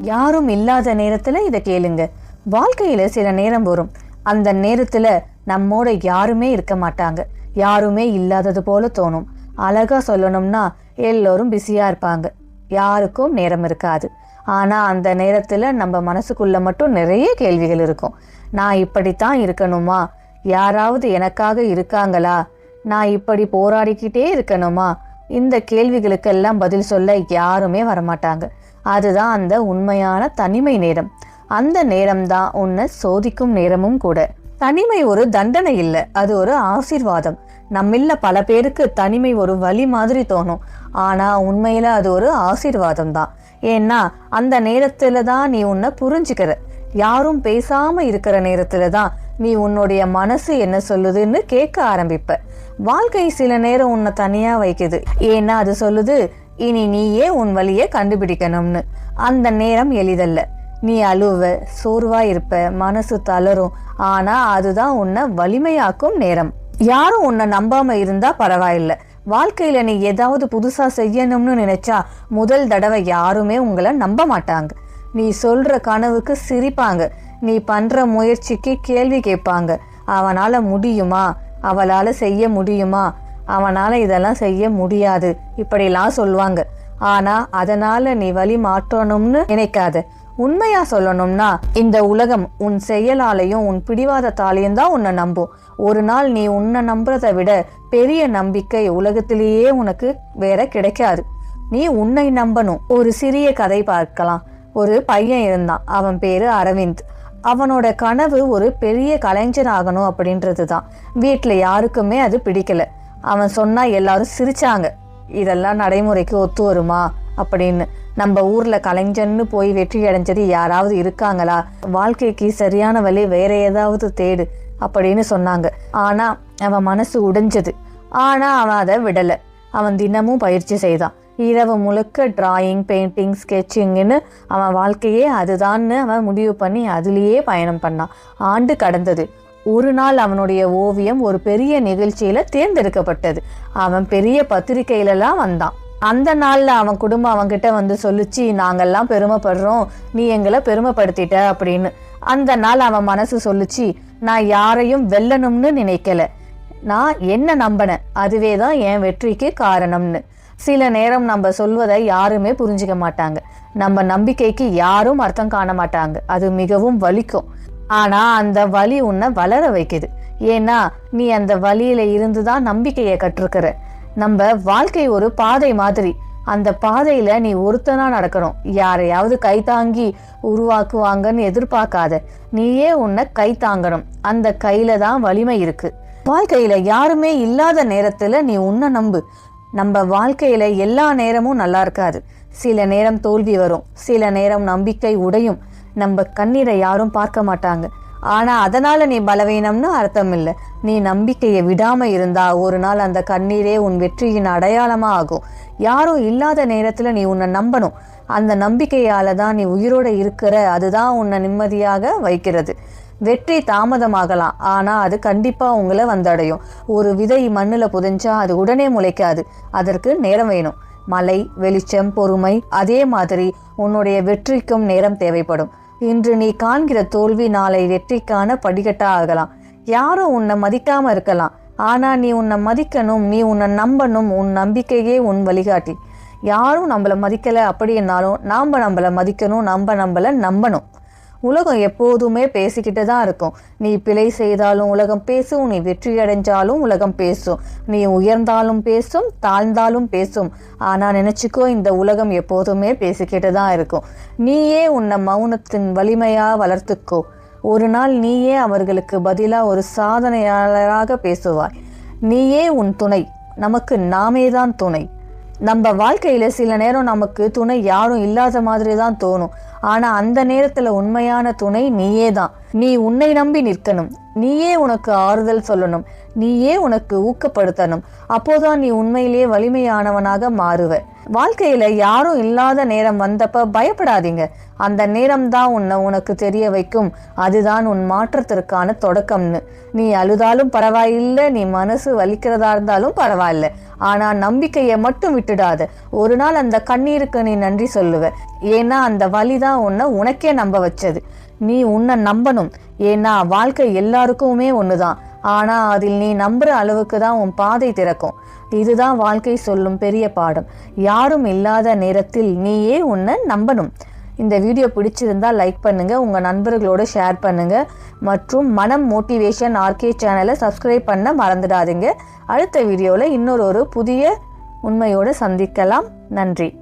யாரும் இல்லாத நேரத்துல இதை கேளுங்க. வாழ்க்கையில சில நேரம் வரும். அந்த நேரத்துல நம்மோட யாருமே இருக்க மாட்டாங்க. யாருமே இல்லாதது போல தோணும். அழகா சொல்லணும்னா எல்லோரும் பிஸியா இருப்பாங்க. யாருக்கும் நேரம் இருக்காது. ஆனா அந்த நேரத்துல நம்ம மனசுக்குள்ள மட்டும் நிறைய கேள்விகள் இருக்கும். நான் இப்படித்தான் இருக்கணுமா? யாராவது எனக்காக இருக்காங்களா? நான் இப்படி போராடிக்கிட்டே இருக்கணுமா? இந்த கேள்விகளுக்கெல்லாம் பதில் சொல்ல யாருமே வரமாட்டாங்க. அதுதான் அந்த உண்மையான தனிமை நேரம். அந்த நேரம்தான் உன்னை சோதிக்கும் நேரமும் கூட. தனிமை ஒரு தண்டனை இல்லை அது ஒரு ஆசீர்வாதம். நம்மில்ல பல பேருக்கு தனிமை ஒரு வழி மாதிரி தோணும். ஆனா உண்மையில அது ஒரு ஆசீர்வாதம் தான் ஏன்னா அந்த நேரத்துல தான் நீ உன்னை புரிஞ்சுக்கிற. யாரும் பேசாம இருக்கிற நேரத்துல தான் நீ உன்னுடைய மனசு என்ன சொல்லுதுன்னு கேட்க ஆரம்பிப்ப. வாழ்க்கை சில நேரம் உன்னை தனியா வைக்குது. ஏன்னா அது சொல்லுது இனி நீயே உன் வழியை கண்டுபிடிக்கணும்னு. அந்த நேரம் எளிதல்ல. நீ அழுவ சோர்வா இருப்ப மனசு தளரும். ஆனா அதுதான் உன்னை வலிமையாக்கும் நேரம். யாரும் உன்னை நம்பாம இருந்தா பரவாயில்ல. வாழ்க்கையில நீ ஏதாவது புதுசா செய்யணும்னு நினைச்சா முதல் தடவை யாருமே உங்களை நம்ப மாட்டாங்க. நீ சொல்ற கனவுக்கு சிரிப்பாங்க. நீ பண்ற முயற்சிக்கு கேள்வி கேட்பாங்க. அவனால முடியுமா? அவளால செய்ய முடியுமா? அவனால் இதெல்லாம் செய்ய முடியாது. இப்படிலாம் சொல்லுவாங்க. ஆனா அதனால நீ வழி மாற்றணும்னு நினைக்காத. உண்மையா சொல்லணும்னா இந்த உலகம் உன் செயலாலையும் உன் பிடிவாதத்தாலையும் தான் உன்னை நம்பும். ஒரு நாள் நீ உன்னை நம்புறதை விட பெரிய நம்பிக்கை உலகத்திலேயே உனக்கு வேற கிடைக்காது. நீ உன்னை நம்பணும். ஒரு சிறிய கதை பார்க்கலாம். ஒரு பையன் இருந்தான். அவன் பேரு அரவிந்த். அவனோட கனவு ஒரு பெரிய கலைஞர் ஆகணும் அப்படின்றது தான் வீட்டில் யாருக்குமே அது பிடிக்கல. அவன் சொன்னா எல்லாரும் சிரிச்சாங்க. இதெல்லாம் நடைமுறைக்கு ஒத்து வருமா? அப்படின்னு. நம்ம ஊர்ல கலைஞன்னு போய் வெற்றி அடைஞ்சது யாராவது இருக்காங்களா? வாழ்க்கைக்கு சரியான வழி வேற ஏதாவது தேடு அப்படின்னு சொன்னாங்க. ஆனா அவன் மனசு உடைஞ்சது. ஆனா அவன் அதை விடலை. அவன் தினமும் பயிற்சி செய்தான். இரவு முழுக்க டிராயிங் பெயிண்டிங் ஸ்கெட்சிங்னு அவன் வாழ்க்கையே அதுதான்னு அவன் முடிவு பண்ணி அதுலேயே பயணம் பண்ணான். ஆண்டு கடந்தது. ஒரு நாள் அவனுடைய ஓவியம் ஒரு பெரிய நிகழ்ச்சியில தேர்ந்தெடுக்கப்பட்டது. அவன் பெரிய பத்திரிகையிலலாம் வந்தான். அந்த நாள்ல அவன் குடும்பம் அவன்கிட்ட வந்து சொல்லுச்சு நாங்கெல்லாம் பெருமைப்படுறோம். நீ எங்களை பெருமைப்படுத்திட்ட அப்படின்னு. அந்த நாள் அவன் மனசு சொல்லுச்சு நான் யாரையும் வெல்லணும்னு நினைக்கல. நான் என்ன நம்பினேன்? அதுவே தான் என் வெற்றிக்கு காரணம்னு. சில நேரம் நம்ம சொல்வதை யாருமே புரிஞ்சுக்க மாட்டாங்க. நம்ம நம்பிக்கைக்கு யாரும் அர்த்தம் காண மாட்டாங்க. அது மிகவும் வலிக்கும். ஆனா அந்த வலி உன்னை வளர வைக்குது. ஏன்னா நீ அந்த வழியில இருந்து தான் நம்பிக்கையை கற்றுக்கிற. நம்ம வாழ்க்கை ஒரு பாதை மாதிரி. அந்த பாதையில நீ ஒருத்தனா நடக்கணும். யாரையாவது கை தாங்கி உருவாக்குவாங்கன்னு எதிர்பார்க்காத. நீயே உன்னை கை தாங்கணும். அந்த கையில தான் வலிமை இருக்கு. வாழ்க்கையில யாருமே இல்லாத நேரத்துல நீ உன்னை நம்பு. நம்ம வாழ்க்கையில எல்லா நேரமும் நல்லா இருக்காது. சில நேரம் தோல்வி வரும். சில நேரம் நம்பிக்கை உடையும். நம்ம கண்ணீரை யாரும் பார்க்க மாட்டாங்க. ஆனால் அதனால் நீ பலவீனம்னு அர்த்தம் இல்லை நீ நம்பிக்கையை விடாமல் இருந்தா ஒரு நாள் அந்த கண்ணீரே உன் வெற்றியின் அடையாளமாக ஆகும். யாரும் இல்லாத நேரத்தில் நீ உன்னை நம்பணும். அந்த நம்பிக்கையால் தான் நீ உயிரோட இருக்கிற அதுதான் உன்னை நிம்மதியாக வைக்கிறது. வெற்றி தாமதமாகலாம். ஆனால் அது கண்டிப்பாக உங்களை வந்தடையும். ஒரு விதை மண்ணில் புதைஞ்சா அது உடனே முளைக்காது. அதற்கு நேரம் வேணும். மலை வெளிச்சம் பொறுமை அதே மாதிரி உன்னுடைய வெற்றிக்கும் நேரம் தேவைப்படும். இன்று நீ காண்கிற தோல்வி நாளை வெற்றிக்கான படிக்கட்டா ஆகலாம் யாரும் உன்னை மதிக்காம இருக்கலாம். ஆனா நீ உன்னை மதிக்கணும் நீ உன்னை நம்பணும் உன் நம்பிக்கையே உன் வழிகாட்டி. யாரும் நம்மளை மதிக்கலை அப்படின்னாலும் நாம் நம்மள மதிக்கணும் நம்ம நம்மளை நம்பணும். உலகம் எப்போதுமே பேசிக்கிட்டு தான் இருக்கும். நீ பிழை செய்தாலும் உலகம் பேசும் நீ வெற்றி அடைஞ்சாலும் உலகம் பேசும். நீ உயர்ந்தாலும் பேசும் தாழ்ந்தாலும் பேசும். ஆனால் நினச்சிக்கோ இந்த உலகம் எப்போதுமே பேசிக்கிட்டு தான் இருக்கும். நீயே உன்னை மௌனத்தின் வலிமையாக வளர்த்துக்கோ. ஒரு நாள் நீயே அவர்களுக்கு பதிலாக ஒரு சாதனையாளராக பேசுவாய். நீயே உன் துணை. நமக்கு நாமே தான் துணை. நம்ம வாழ்க்கையில் சில நேரம் நமக்கு துணை யாரும் இல்லாத மாதிரி தான் தோணும். ஆனால் அந்த நேரத்தில் உண்மையான துணை நீயே தான் நீ உன்னை நம்பி நிற்கணும். நீயே உனக்கு ஆறுதல் சொல்லணும். நீயே உனக்கு ஊக்கப்படுத்தணும். அப்போதான் நீ உண்மையிலேயே வலிமையானவனாக மாறுவ. வாழ்க்கையில யாரும் இல்லாத நேரம் வந்தப்ப பயப்படாதீங்க. அந்த நேரம் தான் உன்னை உனக்கு தெரிய வைக்கும். அதுதான் உன் மாற்றத்திற்கான தொடக்கம்னு. நீ அழுதாலும் பரவாயில்லை நீ மனசு வலிக்கிறதா இருந்தாலும் பரவாயில்ல. ஆனா நம்பிக்கையை மட்டும் விட்டுடாத. ஒரு நாள் அந்த கண்ணீருக்கு நீ நன்றி சொல்லுவ. ஏன்னா அந்த வலி தான் உன்னை உனக்கே நம்ப வச்சது. நீ உன்னை நம்பணும். ஏன்னா வாழ்க்கை எல்லாருக்குமே ஒண்ணுதான். ஆனால் அதில் நீ நம்புற அளவுக்கு தான் உன் பாதை திறக்கும். இதுதான் வாழ்க்கை சொல்லும் பெரிய பாடம். யாரும் இல்லாத நேரத்தில் நீயே உன்னை நம்பணும். இந்த வீடியோ பிடிச்சிருந்தா லைக் பண்ணுங்கள் உங்கள் நண்பர்களோடு ஷேர் பண்ணுங்கள் மற்றும் மனம் மோட்டிவேஷன் ஆர்கே சேனலை சப்ஸ்கிரைப் பண்ண மறந்துடாதீங்க. அடுத்த வீடியோவில் இன்னொரு ஒரு புதிய உண்மையோடு சந்திக்கலாம். நன்றி.